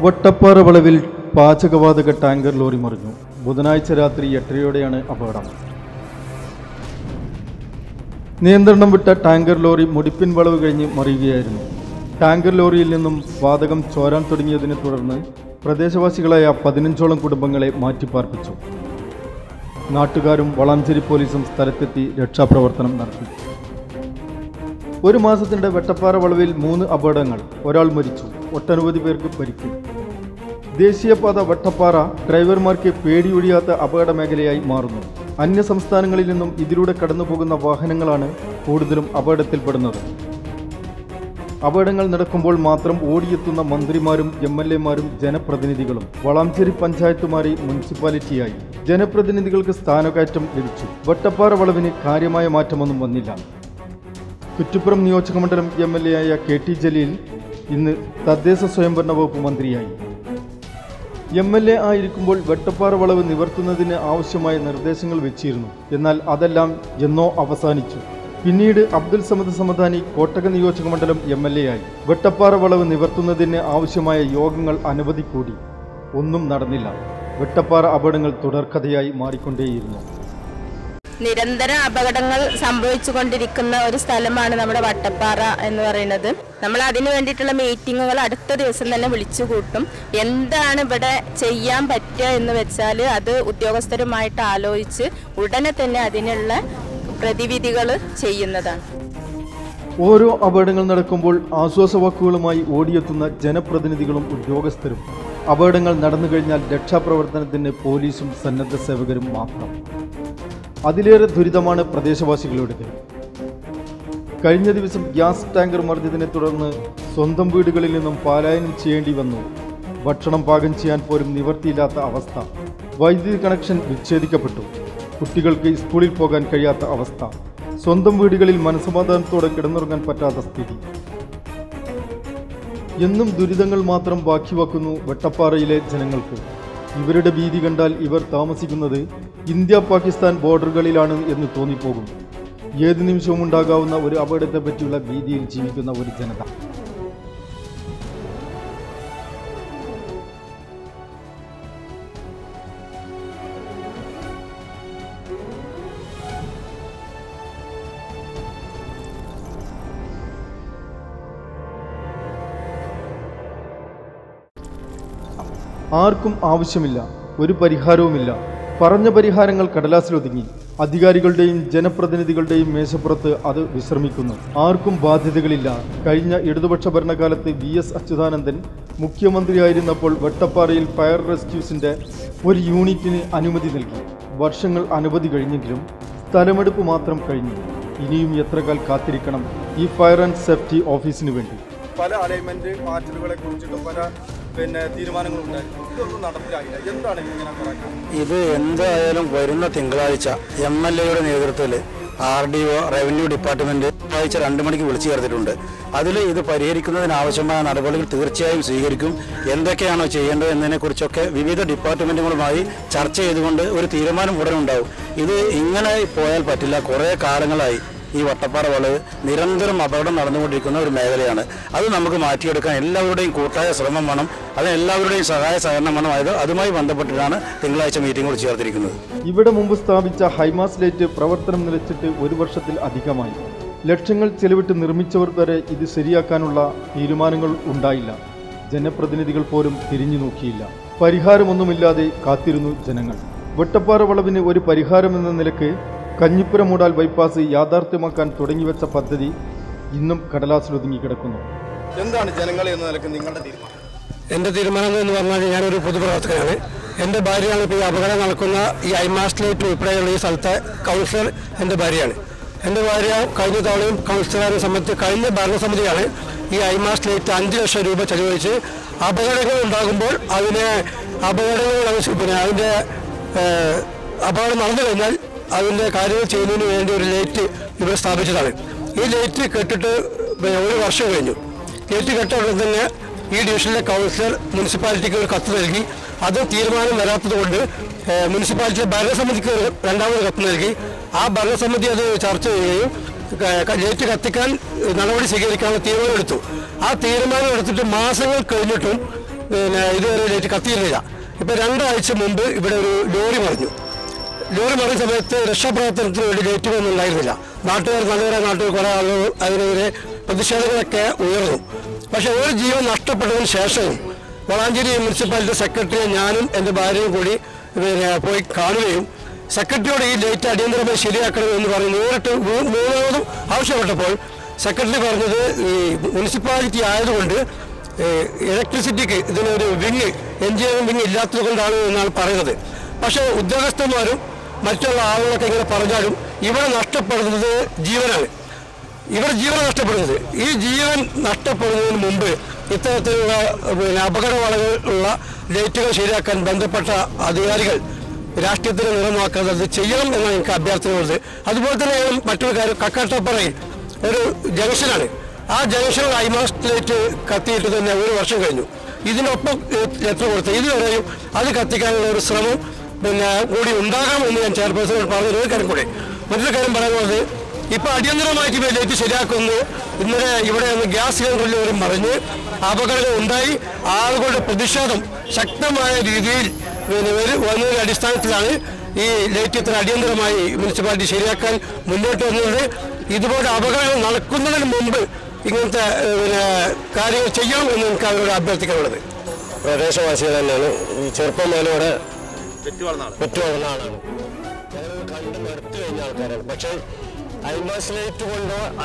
വട്ടപ്പാറ വളവിൽ പാചകവാതക tanker lorry മറിഞ്ഞു. ബുധനാഴ്ച രാത്രി എട്ടരയോടെയാണ് അപകടം. നിയന്ത്രണം വിട്ട ടാങ്കർ ലോറി മുടിപ്പിൻ വളവ് കഴിഞ്ഞ് മറിയുകയായിരുന്നു. ടാങ്കർ ലോറിയിൽ നിന്നും വാതകം ചോരാൻ തുടങ്ങിയതിനെ തുടർന്ന് പ്രദേശവാസികളായ പതിനഞ്ചോളം കുടുംബങ്ങളെ മാറ്റിപ്പാർപ്പിച്ചു. നാട്ടുകാരും വളാഞ്ചേരി പോലീസും സ്ഥലത്തെത്തി രക്ഷാപ്രവർത്തനം നടത്തി. ഒരു മാസത്തിന്റെ വെട്ടപ്പാറ വളവിൽ മൂന്ന് അപകടങ്ങൾ. ഒരാൾ മരിച്ചു. ഒട്ടനവധി പേർക്ക് പരിക്ക്. ദേശീയപാത വട്ടപ്പാറ ഡ്രൈവർമാർക്ക് പേടിയൊഴിയാത്ത അപകട മേഖലയായി മാറുന്നു. അന്യ സംസ്ഥാനങ്ങളിൽ നിന്നും ഇതിലൂടെ കടന്നുപോകുന്ന വാഹനങ്ങളാണ് കൂടുതലും അപകടത്തിൽപ്പെടുന്നത്. അപകടങ്ങൾ നടക്കുമ്പോൾ മാത്രം ഓടിയെത്തുന്ന മന്ത്രിമാരും എം എൽ എമാരും ജനപ്രതിനിധികളും വളാഞ്ചേരി പഞ്ചായത്ത് മാറി മുനിസിപ്പാലിറ്റിയായി ജനപ്രതിനിധികൾക്ക് സ്ഥാനക്കയറ്റം ലഭിച്ചു. വട്ടപ്പാറ വളവിന് കാര്യമായ മാറ്റമൊന്നും വന്നില്ല. കുറ്റിപ്പുറം നിയോജകമണ്ഡലം എം എൽ എ ആയ കെ ടി ജലീൽ ഇന്ന് തദ്ദേശ സ്വയംഭരണ വകുപ്പ് മന്ത്രിയായി. എം എൽ എ ആയിരിക്കുമ്പോൾ വെട്ടപ്പാറ വളവ് നിവർത്തുന്നതിന് ആവശ്യമായ നിർദ്ദേശങ്ങൾ വെച്ചിരുന്നു. എന്നാൽ അതെല്ലാം എന്നോ അവസാനിച്ചു. പിന്നീട് അബ്ദുൽ സമദ് സമദാനി കോട്ടക നിയോജകമണ്ഡലം എം എൽ എ ആയി. വെട്ടപ്പാറ വളവ് നിവർത്തുന്നതിന് ആവശ്യമായ യോഗങ്ങൾ അനവധി കൂടി. ഒന്നും നടന്നില്ല. വെട്ടപ്പാറ അപകടങ്ങൾ തുടർക്കഥയായി മാറിക്കൊണ്ടേയിരുന്നു. നിരന്തരം അപകടങ്ങൾ സംഭവിച്ചുകൊണ്ടിരിക്കുന്ന ഒരു സ്ഥലമാണ് നമ്മുടെ വട്ടപ്പാറ എന്ന് പറയുന്നത്. നമ്മൾ അതിനു വേണ്ടിയിട്ടുള്ള മീറ്റിങ്ങുകൾ അടുത്ത ദിവസം തന്നെ വിളിച്ചു കൂട്ടും. എന്താണ് ഇവിടെ ചെയ്യാൻ പറ്റുക എന്ന് വെച്ചാൽ അത് ഉദ്യോഗസ്ഥരുമായിട്ട് ആലോചിച്ച് ഉടനെ തന്നെ അതിനുള്ള പ്രതിവിധികൾ ചെയ്യുന്നതാണ്. ഓരോ അപകടങ്ങൾ നടക്കുമ്പോൾ ആശ്വാസവാക്കുകളുമായി ഓടിയെത്തുന്ന ജനപ്രതിനിധികളും ഉദ്യോഗസ്ഥരും. അപകടങ്ങൾ നടന്നു കഴിഞ്ഞാൽ രക്ഷാപ്രവർത്തനത്തിന് പോലീസും സന്നദ്ധ സേവകരും മാത്രം. അതിലേറെ ദുരിതമാണ് പ്രദേശവാസികളുടേത് കഴിഞ്ഞ ദിവസം ഗ്യാസ് ടാങ്കർ മറിഞ്ഞതിനെ തുടർന്ന് സ്വന്തം വീടുകളിൽ നിന്നും പലായനം ചെയ്യേണ്ടി വന്നു. ഭക്ഷണം പാകം ചെയ്യാൻ പോലും നിവർത്തിയില്ലാത്ത അവസ്ഥ. വൈദ്യുതി കണക്ഷൻ വിച്ഛേദിക്കപ്പെട്ടു. കുട്ടികൾക്ക് സ്കൂളിൽ പോകാൻ കഴിയാത്ത അവസ്ഥ. സ്വന്തം വീടുകളിൽ മനസമാധാനത്തോടെ കിടന്നുറങ്ങാൻ പറ്റാത്ത സ്ഥിതി. എന്നും ദുരിതങ്ങൾ മാത്രം ബാക്കി വെക്കുന്നു വെട്ടപ്പാറയിലെ ജനങ്ങൾക്ക്. ഇവരുടെ ഭീതി കണ്ടാൽ ഇവർ താമസിക്കുന്നത് ഇന്ത്യ പാകിസ്ഥാൻ ബോർഡറുകളിലാണ് എന്ന് തോന്നിപ്പോകും. ഏത് നിമിഷവും ഉണ്ടാകാവുന്ന ഒരു അപകടത്തെപ്പറ്റിയുള്ള ഭീതിയിൽ ജീവിക്കുന്ന ഒരു ജനത. ആർക്കും ആവശ്യമില്ല ഒരു പരിഹാരവുമില്ല. പറഞ്ഞ പരിഹാരങ്ങൾ കടലാസിലൊതുങ്ങി അധികാരികളുടെയും ജനപ്രതിനിധികളുടെയും മേശപ്പുറത്ത് അത് വിശ്രമിക്കുന്നു. ആർക്കും ബാധ്യതകളില്ല. കഴിഞ്ഞ ഇടതുപക്ഷ ഭരണകാലത്ത് വി എസ് അച്യുതാനന്ദൻ മുഖ്യമന്ത്രിയായിരുന്നപ്പോൾ വെട്ടപ്പാറയിൽ ഫയർ റെസ്ക്യൂസിന്റെ ഒരു യൂണിറ്റിന് അനുമതി നൽകി. വർഷങ്ങൾ അനവധി കഴിഞ്ഞെങ്കിലും സ്ഥലമെടുപ്പ് മാത്രം കഴിഞ്ഞു. ഇനിയും എത്ര കാൽ കാത്തിരിക്കണം ഈ ഫയർ ആൻഡ് സേഫ്റ്റി ഓഫീസിന് വേണ്ടി. പല അലൈൻമെന്റ് മാറ്റലുകളെ കുറിച്ചിട്ടും പല പിന്നെ തീരുമാനങ്ങൾ ഉണ്ടായിരുന്നു ഇതൊന്നും നടപ്പിലായില്ല. എന്താണ് ഇത് എന്തായാലും വരുന്ന തിങ്കളാഴ്ച എം എൽ എയുടെ നേതൃത്വത്തിൽ R D O revenue department ആഴ്ച രണ്ട് മണിക്ക് വിളിച്ചു ചേർത്തിട്ടുണ്ട്. അതിൽ ഇത് പരിഹരിക്കുന്നതിനാവശ്യമായ നടപടികൾ തീർച്ചയായും സ്വീകരിക്കും. എന്തൊക്കെയാണോ ചെയ്യേണ്ടത് എന്നതിനെക്കുറിച്ചൊക്കെ വിവിധ ഡിപ്പാർട്ട്മെന്റുകളുമായി ചർച്ച ചെയ്തുകൊണ്ട് ഒരു തീരുമാനം ഉടൻ ഉണ്ടാവും. ഇത് ഇങ്ങനെ പോയാൽ പറ്റില്ല. കുറേ കാലങ്ങളായി. ഈ വട്ടപ്പാറ വളവ് നിരന്തരം അപകടം നടന്നുകൊണ്ടിരിക്കുന്ന ഒരു മേഖലയാണ്. അത് നമുക്ക് മാറ്റിയെടുക്കാൻ എല്ലാവരുടെയും കൂട്ടായ ശ്രമം വേണം. അതിന് എല്ലാവരുടെയും സഹായ സഹകരണം വേണം. അത് അതുമായി ബന്ധപ്പെട്ടിട്ടാണ് തിങ്കളാഴ്ച മീറ്റിംഗ് കൂടി ചേർത്തിരിക്കുന്നത്. ഇവിടെ മുമ്പ് സ്ഥാപിച്ച ഹൈമാസ് ലൈറ്റ് പ്രവർത്തനം നിലച്ചിട്ട് ഒരു വർഷത്തിൽ അധികമായി. ലക്ഷങ്ങൾ ചെലവിട്ട് നിർമ്മിച്ചവർ വരെ ഇത് ശരിയാക്കാനുള്ള തീരുമാനങ്ങൾ ഉണ്ടായില്ല. ജനപ്രതിനിധികൾ പോലും തിരിഞ്ഞു നോക്കിയില്ല. പരിഹാരമൊന്നുമില്ലാതെ കാത്തിരുന്നു ജനങ്ങൾ. വെട്ടപ്പാറ വളവിന് ഒരു പരിഹാരമെന്ന നിലയ്ക്ക് കഞ്ഞിപ്പുര മൂടാൽ ബൈപ്പാസ് യാഥാർത്ഥ്യമാക്കാൻ തുടങ്ങിവെച്ച പദ്ധതി ഇന്നും കടലാസിലൊതുങ്ങി കിടക്കുന്നു. എന്താണ് ജനങ്ങളെ എന്ന നിലയ്ക്ക് നിങ്ങളുടെ തീരുമാനം? എന്റെ തീരുമാനം എന്ന് പറഞ്ഞാൽ ഞാനൊരു പൊതുപ്രവർത്തകനാണ്. എന്റെ ഭാര്യയാണ് ഇപ്പോൾ ഈ അപകടം നടക്കുന്ന ഈ ഐമാസ്ലേറ്റ് ഉൾപ്പെടെയുള്ള ഈ സ്ഥലത്തെ കൗൺസിലർ എന്റെ ഭാര്യയാണ്. എന്റെ ഭാര്യ കഴിഞ്ഞ തവണയും കൗൺസിലറെ സംബന്ധിച്ച് കഴിഞ്ഞ ഭരണസമിതിയാണ് ഈ ഐമാസ്ലേറ്റ് അഞ്ച് ലക്ഷം രൂപ ചെലവഴിച്ച് അപകടങ്ങൾ ഉണ്ടാകുമ്പോൾ അതിനെ അപകടങ്ങൾ പിന്നെ അതിന്റെ അപകടം നടന്നു കഴിഞ്ഞാൽ അതിന്റെ കാര്യങ്ങൾ ചെയ്യുന്നതിന് വേണ്ടി ഒരു ലൈറ്റ് ഇവിടെ സ്ഥാപിച്ചതാണ്. ഈ ലൈറ്റ് കെട്ടിട്ട് ഒരു വർഷം കഴിഞ്ഞു. ലൈറ്റ് കെട്ട ഉടൻ തന്നെ ഈ ഡിവിഷനിലെ കൗൺസിലർ മുനിസിപ്പാലിറ്റിക്ക് ഒരു കത്ത് നൽകി. അത് തീരുമാനം വരാത്തത് കൊണ്ട് മുനിസിപ്പാലിറ്റിയിലെ ഭരണസമിതിക്ക് ഒരു രണ്ടാമത് കത്ത് നൽകി. ആ ഭരണസമിതി അത് ചർച്ച ചെയ്യുകയും ലൈറ്റ് കത്തിക്കാൻ നടപടി സ്വീകരിക്കാനുള്ള തീരുമാനമെടുത്തു ആ തീരുമാനം എടുത്തിട്ട് മാസങ്ങൾ കഴിഞ്ഞിട്ടും പിന്നെ ഇതുവരെ ലൈറ്റ് കത്തിയിരുന്നില്ല. ഇപ്പം രണ്ടാഴ്ച മുമ്പ് ഇവിടെ ഒരു ലോറി മറിഞ്ഞു. ലോറി മറിഞ്ഞ സമയത്ത് രക്ഷാപ്രവർത്തനത്തിന് വേണ്ടി ലൈറ്റ് ഒന്നും ഉണ്ടായിരുന്നില്ല. നാട്ടുകാർ നല്ലവരെ നാട്ടുകാർ കുറെ ആളുകൾ അതിനെതിരെ പ്രതിഷേധങ്ങളൊക്കെ ഉയർന്നു. പക്ഷെ ഒരു ജീവൻ നഷ്ടപ്പെട്ടതിന് ശേഷവും വളാഞ്ചേരി മുനിസിപ്പാലിറ്റി സെക്രട്ടറിയെ ഞാനും എന്റെ ഭാര്യയും കൂടി പിന്നെ പോയി കാണുകയും സെക്രട്ടറിയോട് ഈ ഡേറ്റ് അടിയന്തരമായി ശരിയാക്കണം എന്ന് പറഞ്ഞ് നേരിട്ട് മൂന്നോടും ആവശ്യപ്പെട്ടപ്പോൾ സെക്രട്ടറി പറഞ്ഞത് ഈ മുനിസിപ്പാലിറ്റി ആയതുകൊണ്ട് ഇലക്ട്രിസിറ്റിക്ക് ഇതിനൊരു വിങ് എഞ്ചിനീയറിംഗ് വിങ് ഇല്ലാത്തത് കൊണ്ടാണ് എന്നാണ് പറയുന്നത്. പക്ഷേ ഉദ്യോഗസ്ഥന്മാരും മറ്റുള്ള ആളുകളൊക്കെ ഇങ്ങനെ പറഞ്ഞാലും ഇവിടെ നഷ്ടപ്പെടുന്നത് ജീവനാണ്. ഇവിടെ ജീവൻ നഷ്ടപ്പെടുന്നത്. ഈ ജീവൻ നഷ്ടപ്പെടുന്നതിന് മുമ്പ് ഇത്തരത്തിലുള്ള പിന്നെ അപകടവളകളുള്ള ലൈറ്റുകൾ ശരിയാക്കാൻ ബന്ധപ്പെട്ട അധികാരികൾ രാഷ്ട്രീയത്തിന് നിറമാക്കാതെ അത് ചെയ്യണം എന്നാണ് എനിക്ക് അഭ്യർത്ഥനയുള്ളത് അതുപോലെ തന്നെ മറ്റൊരു കാര്യം കക്കാട്ടപ്പറയിൽ ഒരു ജംഗ്ഷനാണ്. ആ ജംഗ്ഷനിൽ ഐമാസ് ലൈറ്റ് കത്തിയിട്ട് തന്നെ ഒരു വർഷം കഴിഞ്ഞു. ഇതിനൊപ്പം എത്ര കൊടുത്തു? ഇതുവരെയും അത് കത്തിക്കാനുള്ള ഒരു ശ്രമം പിന്നെ കൂടി ഉണ്ടാകാം എന്ന് ഞാൻ ചെയർപേഴ്സൺ പറഞ്ഞ ഒരു കാര്യം കൂടി. മറ്റൊരു കാര്യം പറയുന്നത് ഇപ്പൊ അടിയന്തരമായിട്ട് ഇവർ ലൈറ്റ് ശരിയാക്കുന്നു. ഇന്നലെ ഇവിടെ ഗ്യാസ് സിലിണ്ടറിൽ ഒരു അപകടം ഉണ്ടായി. ആളുകളുടെ പ്രതിഷേധം ശക്തമായ രീതിയിൽ വന്നതിന്റെ അടിസ്ഥാനത്തിലാണ് ഈ ലൈറ്റ് ഇത്ര അടിയന്തരമായി മുനിസിപ്പാലിറ്റി ശരിയാക്കാൻ മുന്നോട്ട് വന്നത്. ഇതുപോലെ അപകടങ്ങൾ നടക്കുന്നതിന് മുമ്പ് ഇങ്ങനത്തെ പിന്നെ കാര്യങ്ങൾ ചെയ്യണം എന്ന് എനിക്ക് അവരോട് അഭ്യർത്ഥിക്കാനുള്ളത്. പ്രദേശവാസികൾ തന്നെയാണ്. ഈ ചെറുപ്പം പെറ്റുവളർന്ന ആളാണ് ഞങ്ങൾ കണ്ട് നിർത്തി കഴിഞ്ഞ ആൾക്കാരാണ്. പക്ഷേ അൽമാസ് ലൈറ്റ് കൊണ്ടോ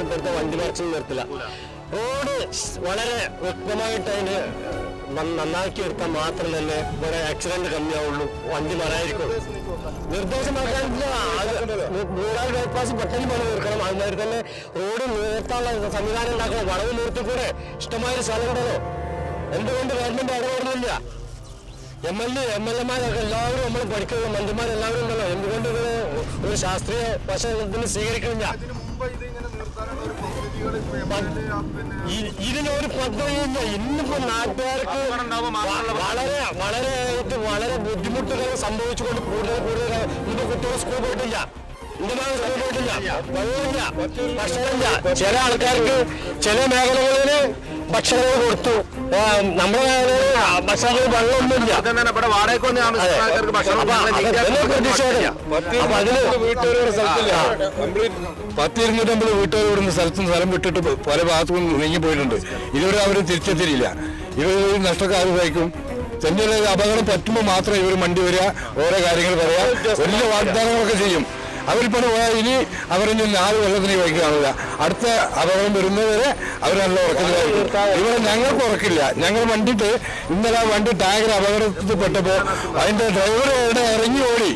ഇവിടുത്തെ വണ്ടി മറിച്ച് നിർത്തില്ല. റോഡ് വളരെ വ്യക്തമായിട്ട് അതിന് നന്ന- നന്നാക്കി എടുത്താൽ മാത്രം തന്നെ ഇവിടെ ആക്സിഡന്റ് കമ്മിയാവുള്ളൂ. വണ്ടി മറായിരിക്കും നിർദ്ദേശം നൂറാൾ ബൈപ്പാസ് പെട്ടെന്ന് പണി തീർക്കണം. അതുമാതിരി തന്നെ റോഡ് നിർത്താനുള്ള സംവിധാനം ഉണ്ടാക്കണം. വളവ് നിർത്തി കൂടെ ഇഷ്ടമായൊരു സ്ഥലം ഉണ്ടല്ലോ. എന്തുകൊണ്ട് government ഇടപെടുന്നില്ല? M L A M L എമാരൊക്കെ എല്ലാവരും നമ്മൾ പഠിക്കുന്ന. മന്ത്രിമാരെല്ലാവരും ഉണ്ടല്ലോ. എന്തുകൊണ്ട് ഇത് ഒരു ശാസ്ത്രീയ വശത്തിന് സ്വീകരിക്കുന്നില്ല? ഇതിനൊരു പദ്ധതിയില്ല. ഇന്നിപ്പോ നാട്ടുകാർക്ക് വളരെ വളരെ ആയിട്ട് വളരെ ബുദ്ധിമുട്ടുകൾ സംഭവിച്ചുകൊണ്ട് കൂടുതൽ കൂടുതൽ ഇന്നിപ്പോ കുട്ടികൾ സ്കൂൾ പോയിട്ടില്ല. ഇന്ന് മകൾ സ്കൂൾ പോയിട്ടില്ല. വെള്ളമില്ല ഭക്ഷണമില്ല. ചില ആൾക്കാർക്ക് ചില മേഖലകളിൽ ഭക്ഷണങ്ങൾ കൊടുത്തു. നമ്മുടെ ഭക്ഷണങ്ങൾ വെള്ളമൊന്നുമില്ല. ഇവിടെ വാടകയ്ക്ക് വന്ന് താമസിക്കുന്ന ആൾക്കാർക്ക് ഭക്ഷണം അപ്പൊ അതൊക്കെ പ്രതിഷേധം അപ്പൊ അതിന് വീട്ടുകാരുടെ സ്ഥലത്തില്ല. പത്ത് ഇരുന്നൂറ്റമ്പത് വീട്ടുകാർ ഇവിടുന്ന് സ്ഥലത്തും സ്ഥലം വിട്ടിട്ട് പല ഭാഗത്തും നീങ്ങി പോയിട്ടുണ്ട്. ഇതുവരെ അവർ തിരിച്ചെത്തിയില്ല. ഇവർ നഷ്ടക്കാർ സഹിക്കും. തന്നെ അപകടം പറ്റുമ്പോൾ മാത്രമേ ഇവർ മണ്ടി വരിക ഓരോ കാര്യങ്ങൾ പറയാ. വലിയ വാഗ്ദാനങ്ങളൊക്കെ ചെയ്യും. അവരിപ്പോൾ പോയാൽ ഇനി അവരിനി നാല് കൊല്ലത്തിന് വൈകി കാണില്ല അടുത്ത അപകടം വരുന്നവരെ അവർ നല്ല ഉറക്കത്തിലായിരിക്കും. ഇവിടെ ഞങ്ങൾക്ക് ഉറക്കില്ല. ഞങ്ങൾ വണ്ടിട്ട് ഇന്നലെ ആ വണ്ടി ടാങ്കർ അപകടത്തിൽ പെട്ടപ്പോൾ അതിന്റെ ഡ്രൈവർ ഇവിടെ ഇറങ്ങി ഓടി.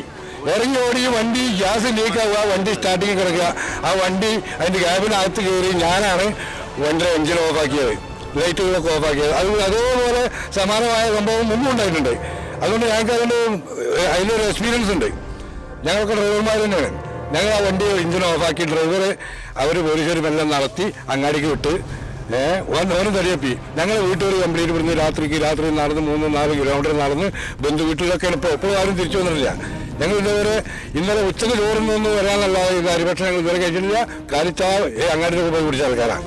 ഇറങ്ങി ഓടി വണ്ടി ഗ്യാസ് ലീക്ക് ആവുക വണ്ടി സ്റ്റാർട്ടിങ് കിടക്കുക. ആ വണ്ടി അതിന്റെ ക്യാബിനകത്ത് കയറി ഞാനാണ് വണ്ടിയുടെ എഞ്ചിൻ ഓഫാക്കിയത് ലൈറ്റുകളൊക്കെ ഓഫാക്കിയത് അത് അതേപോലെ സമാനമായ സംഭവം മുമ്പ് ഉണ്ടായിട്ടുണ്ട്. അതുകൊണ്ട് ഞങ്ങൾക്ക് അതിന്റെ അതിലൊരു എക്സ്പീരിയൻസ് ഉണ്ട്. ഞങ്ങൾക്ക് ഡ്രൈവർമാർ തന്നെയാണ്. ഞങ്ങൾ ആ വണ്ടി എഞ്ചിൻ ഓഫാക്കി ഡ്രൈവർ അവർ പോലീസുകാർ മെല്ലെ നടത്തി അങ്ങാടിക്ക് വിട്ട് ഓനും തടിയപ്പി. ഞങ്ങൾ വീട്ടുകാർ കംപ്ലീറ്റ് ഇവിടുന്ന് രാത്രിക്ക് രാത്രി നടന്ന് മൂന്ന് നാല് കിലോമീറ്റർ നടന്ന് ബന്ധു വീട്ടിലൊക്കെയാണ് ഇപ്പോൾ ഇപ്പോൾ ആരും തിരിച്ചു വന്നിട്ടില്ല. ഞങ്ങൾ ഇതുവരെ ഇന്നലെ ഉച്ചയ്ക്ക് ചോറുന്നൊന്നും വരാനല്ലാതെ കാര്യം. പക്ഷേ ഞങ്ങൾ ഇതുവരെ കഴിച്ചിട്ടില്ല. കാലിച്ചാൽ അങ്ങാടിയിലൊക്കെ പോയി പിടിച്ച ആൾക്കാരാണ്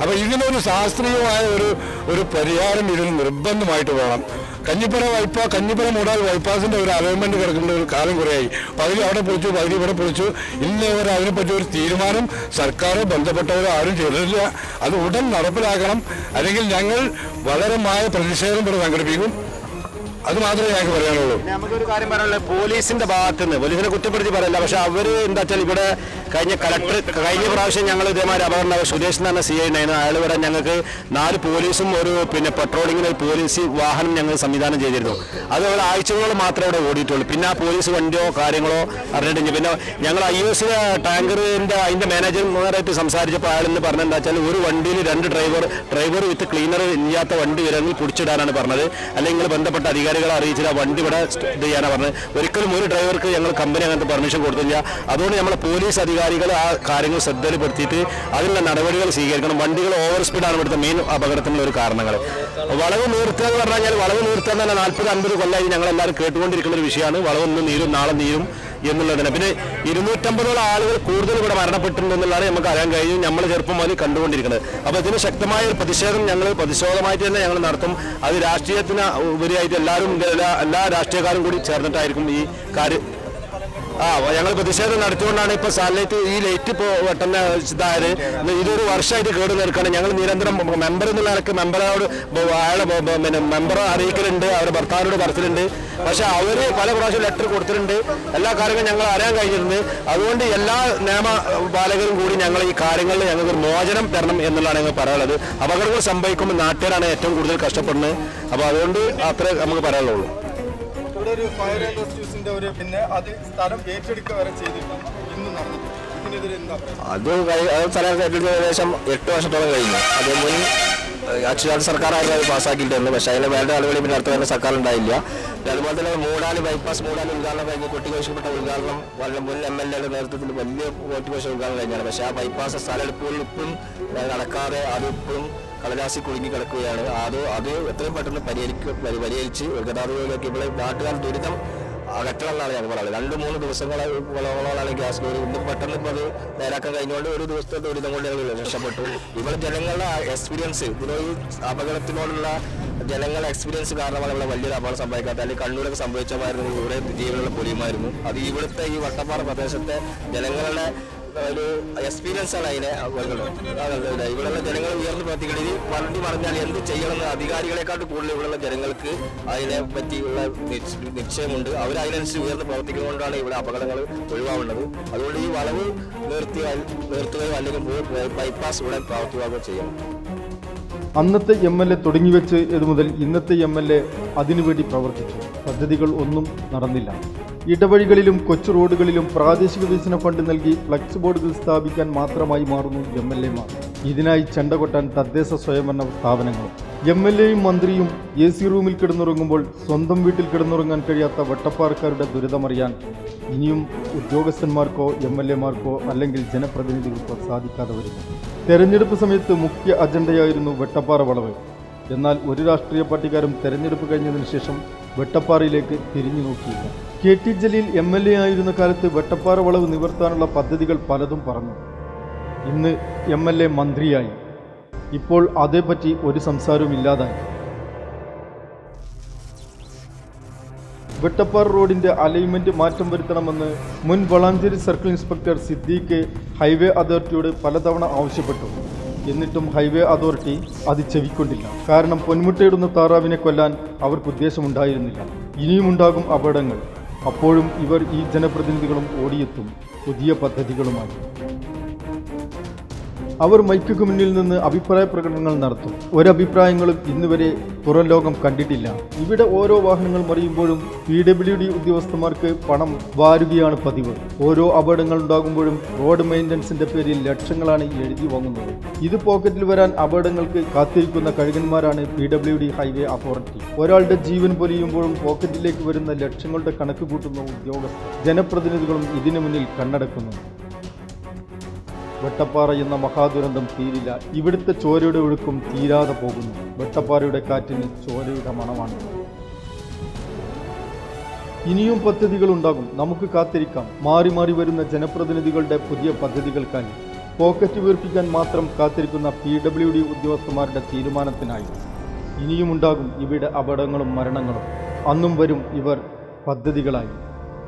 അപ്പോൾ ഇങ്ങനെ ഒരു ശാസ്ത്രീയമായ ഒരു ഒരു പരിഹാരം ഇതിന് നിർബന്ധമായിട്ട് വേണം. കഞ്ഞിപ്പുര വൈപ്പ കഞ്ഞിപ്പുര മൂടാൽ ബൈപ്പാസിന്റെ ഒരു അലൈൻമെന്റ് കിടക്കുന്ന ഒരു കാലം കുറയായി. പകുതി അവിടെ പൊളിച്ചു പകുതി ഇവിടെ പൊളിച്ചു. ഇന്നേവരെ അതിനെപ്പറ്റി ഒരു തീരുമാനം സർക്കാർ ബന്ധപ്പെട്ടവരോ ആരും ചെയ്തിട്ടില്ല. അത് ഉടൻ നടപ്പിലാക്കണം. അല്ലെങ്കിൽ ഞങ്ങൾ വളരെമായ പ്രതിഷേധം ഇവിടെ സംഘടിപ്പിക്കും. അത് മാത്രമേ ഞങ്ങൾക്ക് പറയാനുള്ളൂ. നമുക്കൊരു കാര്യം പറയാനുള്ളത് പോലീസിന്റെ ഭാഗത്ത് നിന്ന് പോലീസിനെ കുറ്റപ്പെടുത്തി പറയല്ല പക്ഷെ അവർ എന്താ വെച്ചാൽ ഇവിടെ കഴിഞ്ഞ കളക്ടർ കഴിഞ്ഞ പ്രാവശ്യം ഞങ്ങൾ ഇതേമാതിരി അപകടം സുരേഷ് എന്ന് സി ഐ ഉണ്ടായിരുന്നു അയാൾ ഇവിടെ ഞങ്ങൾക്ക് നാല് പോലീസും ഒരു പിന്നെ പെട്രോളിങ്ങിന് ഒരു പോലീസ് വാഹനം ഞങ്ങൾ സംവിധാനം ചെയ്തിരുന്നു. അത് ഒരു ആഴ്ചകൾ മാത്രമേ ഇവിടെ ഓടിയിട്ടുള്ളൂ. പിന്നെ ആ പോലീസ് വണ്ടിയോ കാര്യങ്ങളോ അറിഞ്ഞിട്ടില്ല. പിന്നെ ഞങ്ങൾ ഐ എസ് ടാങ്കറിന്റെ അതിന്റെ മാനേജർമാരായിട്ട് സംസാരിച്ചപ്പോൾ അയാൾ എന്ന് പറഞ്ഞത് എന്താ വെച്ചാൽ ഒരു വണ്ടിയിൽ രണ്ട് ഡ്രൈവർ ഡ്രൈവർ വിത്ത് ക്ലീനർ ഇല്ലാത്ത വണ്ടി വരെങ്കിൽ പിടിച്ചിടാനാണ് പറഞ്ഞത്. അല്ലെങ്കിൽ ബന്ധപ്പെട്ട അധികാരികളെ അറിയിച്ചില്ല. വണ്ടി ഇവിടെ ഇത് ചെയ്യാനാണ് പറഞ്ഞത്. ഒരിക്കലും ഒരു ഡ്രൈവർക്ക് ഞങ്ങൾ കമ്പനി അങ്ങനത്തെ പെർമിഷൻ കൊടുത്തില്ല. അതുകൊണ്ട് നമ്മളെ പോലീസ് അധികാരികൾ ആ കാര്യങ്ങൾ ശ്രദ്ധയിൽപ്പെടുത്തിയിട്ട് അതിനുള്ള നടപടികൾ സ്വീകരിക്കണം. വണ്ടികൾ ഓവർ സ്പീഡാണ് ഇവിടുത്തെ മെയിൻ അപകടത്തിനുള്ള ഒരു കാരണങ്ങൾ. വളവ് നിർത്തുക എന്ന് പറഞ്ഞു കഴിഞ്ഞാൽ വളവ് നിർത്തുക എന്ന് പറഞ്ഞാൽ നാൽപ്പത് അൻപത് കൊല്ലമായി ഞങ്ങൾ എല്ലാവരും കേട്ടുകൊണ്ടിരിക്കുന്ന ഒരു വിഷയമാണ്. വളവ് ഇന്ന് നീരും നാളെ നീരും. എന്നുള്ളതാണ്. പിന്നെ ഇരുന്നൂറ്റമ്പതോളം ആളുകൾ കൂടുതൽ ഇവിടെ മരണപ്പെട്ടിട്ടുണ്ട് എന്നുള്ളതാണ് നമുക്ക് അറിയാൻ കഴിഞ്ഞു. നമ്മൾ ചെറുപ്പം മുതൽ കണ്ടുകൊണ്ടിരിക്കുന്നത്. അപ്പോൾ ഇതിന് ശക്തമായ ഒരു പ്രതിഷേധം ഞങ്ങൾ പ്രതിഷേധമായിട്ട് തന്നെ ഞങ്ങൾ നടത്തും. അത് രാഷ്ട്രീയത്തിന് ഉപരിയായിട്ട് എല്ലാവരും എല്ലാ എല്ലാ രാഷ്ട്രീയക്കാരും കൂടി ചേർന്നിട്ടായിരിക്കും ഈ കാര്യം ആ ഞങ്ങൾ പ്രതിഷേധം നടത്തിക്കൊണ്ടാണ് ഇപ്പൊ സാറ്റലൈറ്റ് ഈ ലൈറ്റ് ഇപ്പോൾ വെട്ടുന്ന ഇതായത്. ഇതൊരു വർഷമായിട്ട് കേട് നിൽക്കണം ഞങ്ങൾ നിരന്തരം മെമ്പർ എന്നുള്ള നിലയ്ക്ക് മെമ്പറോട് അയാളെ പിന്നെ മെമ്പറെ അറിയിക്കലുണ്ട്. അവരുടെ ഭർത്താവിനോട് പറച്ചിലുണ്ട്. പക്ഷെ അവർ പല പ്രാവശ്യം ലെറ്റർ കൊടുത്തിട്ടുണ്ട്. എല്ലാ കാര്യങ്ങളും ഞങ്ങൾ അറിയാൻ കഴിഞ്ഞിട്ടുണ്ട്. അതുകൊണ്ട് എല്ലാ നിയമ പാലകരും കൂടി ഞങ്ങൾ ഈ കാര്യങ്ങളിൽ ഞങ്ങൾക്ക് മോചനം തരണം എന്നുള്ളതാണ് ഞങ്ങൾ പറയാനുള്ളത്. അപകടങ്ങൾ സംഭവിക്കുമ്പോൾ നാട്ടുകാരാണ് ഏറ്റവും കൂടുതൽ കഷ്ടപ്പെടുന്നത്. അപ്പോൾ അതുകൊണ്ട് അത്രേ നമുക്ക് പറയാനുള്ളൂ. ഇവിടെ ഒരു ഫയർ റെസ്ക്യൂസിന്റെ ഒരു പിന്നെ അത് സ്ഥലം ഏറ്റെടുക്കുക വരെ ചെയ്തിട്ടുണ്ട് ഇന്ന് പറയുക? അത് സ്ഥലം കയറ്റിയിട്ട് ഏകദേശം എട്ട് വർഷത്തോളം കഴിഞ്ഞു. അത് മുൻ അക്ഷരാർത്ഥ സർക്കാരായിരുന്നു അത് പാസ്സാക്കിയിട്ടുണ്ട് പക്ഷേ അതിന് വേണ്ട ആളുകളിൽ പിന്നെ അടുത്ത വരുന്ന സർക്കാർ ഉണ്ടായില്ല അതുപോലെ തന്നെ മൂടാൽ ബൈപ്പാസ് മൂടാൽ ഉദ്ഘാടനം കഴിഞ്ഞ് കൊട്ടിഘോഷിക്കപ്പെട്ട ഉദ്ഘാടനം വളരെ മുൻ എം എൽ എയുടെ നേതൃത്വത്തിൽ വലിയ കൊട്ടിഘോഷ ഉദ്ഘാടനം കഴിഞ്ഞാണ്. പക്ഷേ ആ ബൈപ്പാസ് സ്ഥലമെടുപ്പുകളിൽ ഇപ്പോഴും നടക്കാതെ അത് ഇപ്പോഴും കടലാസി കുടുങ്ങി കിടക്കുകയാണ്. അത് അത് എത്രയും പെട്ടെന്ന് പരിഹരിക്ക പരി- പരിഹരിച്ച് ഗതാഗതത്തിലേക്ക് ഇവിടെ നാട്ടുകാർ ദുരിതം അകറ്റണം എന്നാണ് ഞങ്ങൾ പറയുന്നത്. രണ്ട് മൂന്ന് ദിവസങ്ങളോളമാണ് ഗ്യാസ് ലോറി ഇന്ന് പെട്ടെന്ന് ഇപ്പോൾ അത് നേരാക്കാൻ കഴിഞ്ഞുകൊണ്ട് ഒരു ദിവസത്തെ ദുരിതം കൊണ്ട് ഞങ്ങൾ രക്ഷപ്പെട്ടു. ഇവിടെ ജനങ്ങളുടെ എക്സ്പീരിയൻസ് ഇതിനൊരു അപകടത്തിനോടുള്ള ജനങ്ങളുടെ എക്സ്പീരിയൻസ് കാരണമാണ് ഇവിടെ വലിയൊരു അപകടം സംഭവിക്കാത്തത്. അല്ലെങ്കിൽ കണ്ണൂരൊക്കെ സംഭവിച്ചമായിരുന്നു ഇവിടെ ജീവനുള്ള പൊലിയുമായിരുന്നു. അത് ഇവിടുത്തെ ഈ വട്ടപ്പാറ പ്രദേശത്തെ ജനങ്ങളുടെ ഒരു എക്സ്പീരിയൻസ് ആണ് അതിനെ ഇവിടെയുള്ള ജനങ്ങൾ ഉയർന്നു പ്രവർത്തിക്കുന്നത് ഇത് വണ്ടി പറഞ്ഞാൽ എന്ത് ചെയ്യണമെന്ന് അധികാരികളെക്കാട്ട് കൂടുതൽ ഇവിടെയുള്ള ജനങ്ങൾക്ക് അതിനെ പറ്റിയുള്ള നിശ്ച- നിശ്ചയമുണ്ട്. അവർ അതിനനുസരിച്ച് ഉയർന്ന് പ്രവർത്തിക്കുന്നതുകൊണ്ടാണ് ഇവിടെ അപകടങ്ങൾ ഒഴിവാകേണ്ടത് അതുകൊണ്ട് ഈ വളവ് നിർത്തി നിർത്തുകയോ അല്ലെങ്കിൽ ബൈപ്പാസ് ഇവിടെ പ്രവർത്തിക്കുകയോ ചെയ്യണം. അന്നത്തെ എം എൽ എ തുടങ്ങിവെച്ച് ഇതുമുതൽ ഇന്നത്തെ എം എൽ എ അതിനുവേണ്ടി പ്രവർത്തിച്ചു. പദ്ധതികൾ ഒന്നും നടന്നില്ല. ഇടവഴികളിലും കൊച്ചു റോഡുകളിലും പ്രാദേശിക വികസന ഫണ്ട് നൽകി ഫ്ലക്സ് ബോർഡുകൾ സ്ഥാപിക്കാൻ മാത്രമായി മാറുന്നു എം എൽ എമാർ ഇതിനായി ചെണ്ട കൊട്ടാൻ തദ്ദേശ സ്വയംഭരണ സ്ഥാപനങ്ങളും. എം എൽ എയും മന്ത്രിയും എ സി റൂമിൽ കിടന്നുറങ്ങുമ്പോൾ സ്വന്തം വീട്ടിൽ കിടന്നുറങ്ങാൻ കഴിയാത്ത വട്ടപ്പാറക്കാരുടെ ദുരിതമറിയാൻ ഇനിയും ഉദ്യോഗസ്ഥന്മാർക്കോ എം എൽ എമാർക്കോ അല്ലെങ്കിൽ ജനപ്രതിനിധികൾക്കോ സാധിക്കാതെ വരുന്നു. തെരഞ്ഞെടുപ്പ് സമയത്ത് മുഖ്യ അജണ്ടയായിരുന്നു വെട്ടപ്പാറ വളവ്. എന്നാൽ ഒരു രാഷ്ട്രീയ പാർട്ടിക്കാരും തെരഞ്ഞെടുപ്പ് കഴിഞ്ഞതിന് ശേഷം വെട്ടപ്പാറയിലേക്ക് തിരിഞ്ഞു നോക്കിയില്ല K T Jaleel M L A ആയിരുന്ന കാലത്ത് വെട്ടപ്പാറ വളവ് നിവർത്താനുള്ള പദ്ധതികൾ പലതും പറഞ്ഞു. ഇന്ന് എം എൽ എ മന്ത്രിയായി. ഇപ്പോൾ അതേപ്പറ്റി ഒരു സംസാരവും ഇല്ലാതായി. വെട്ടപ്പാറ റോഡിന്റെ അലൈൻമെന്റ് മാറ്റം വരുത്തണമെന്ന് മുൻ Valanchery circle inspector Siddique highway അതോറിറ്റിയോട് പലതവണ ആവശ്യപ്പെട്ടു. എന്നിട്ടും ഹൈവേ അതോറിറ്റി അത് ചെവിക്കൊണ്ടില്ല കാരണം പൊന്മുട്ടയിടുന്ന താറാവിനെ കൊല്ലാൻ അവർക്ക് ഉദ്ദേശമുണ്ടായിരുന്നില്ല. ഇനിയുമുണ്ടാകും അപകടങ്ങൾ. അപ്പോഴും ഇവർ ഈ ജനപ്രതിനിധികളും ഓടിയെത്തും പുതിയ പദ്ധതികളുമായി. അവർ മൈക്കു മുന്നിൽ നിന്ന് അഭിപ്രായ പ്രകടനങ്ങൾ നടത്തും. ഒരഭിപ്രായങ്ങളും ഇന്നുവരെ പുറം ലോകം കണ്ടിട്ടില്ല. ഇവിടെ ഓരോ വാഹനങ്ങൾ മറിയുമ്പോഴും പി ഡബ്ല്യു ഡി ഉദ്യോഗസ്ഥന്മാർക്ക് പണം വാരുകയാണ് പതിവ്. ഓരോ അപകടങ്ങൾ ഉണ്ടാകുമ്പോഴും റോഡ് മെയിന്റനൻസിന്റെ പേരിൽ ലക്ഷങ്ങളാണ് എഴുതി വാങ്ങുന്നത്. ഇത് പോക്കറ്റിൽ വരാൻ അപകടങ്ങൾക്ക് കാത്തിരിക്കുന്ന കഴുകന്മാരാണ് P W D highway authority. ഒരാളുടെ ജീവൻ പൊലിയുമ്പോഴും പോക്കറ്റിലേക്ക് വരുന്ന ലക്ഷങ്ങളുടെ കണക്ക് കൂട്ടുന്ന ഉദ്യോഗസ്ഥർ ജനപ്രതിനിധികളും ഇതിനു മുന്നിൽ കണ്ണടക്കുന്നു. വെട്ടപ്പാറ എന്ന മഹാദുരന്തം തീരില്ല. ഇവിടുത്തെ ചോരയുടെ ഒഴുക്കും തീരാതെ പോകുന്നു. വെട്ടപ്പാറയുടെ കാറ്റിന് ചോരയുടെ മണമാണ്. ഇനിയും പദ്ധതികൾ ഉണ്ടാകും. നമുക്ക് കാത്തിരിക്കാം. മാറി മാറി വരുന്ന ജനപ്രതിനിധികളുടെ പുതിയ പദ്ധതികൾക്കായി പോക്കറ്റ് വീർപ്പിക്കാൻ മാത്രം കാത്തിരിക്കുന്ന പി ഡബ്ല്യു ഡി ഉദ്യോഗസ്ഥന്മാരുടെ തീരുമാനത്തിനായി. ഇനിയുമുണ്ടാകും ഇവിടെ അപകടങ്ങളും മരണങ്ങളും. അന്നും വരും ഇവർ പദ്ധതികളായി.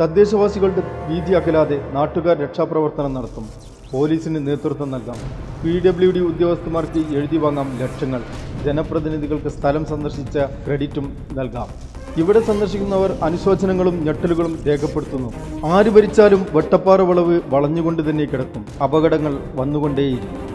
തദ്ദേശവാസികളുടെ ഭീതി അകലാതെ നാട്ടുകാർ രക്ഷാപ്രവർത്തനം നടത്തും. പോലീസിന് നേതൃത്വം നൽകാം. പി ഡബ്ല്യു ഡി ഉദ്യോഗസ്ഥന്മാർക്ക് എഴുതി വാങ്ങാം ലക്ഷങ്ങൾ. ജനപ്രതിനിധികൾക്ക് സ്ഥലം സന്ദർശിച്ച ക്രെഡിറ്റും നൽകാം. ഇവിടെ സന്ദർശിക്കുന്നവർ അനുശോചനങ്ങളും ഞെട്ടലുകളും രേഖപ്പെടുത്തുന്നു. ആര് ഭരിച്ചാലും വെട്ടപ്പാറ വളവ് വളഞ്ഞുകൊണ്ട് തന്നെ കിടക്കും. അപകടങ്ങൾ വന്നുകൊണ്ടേയിരിക്കും.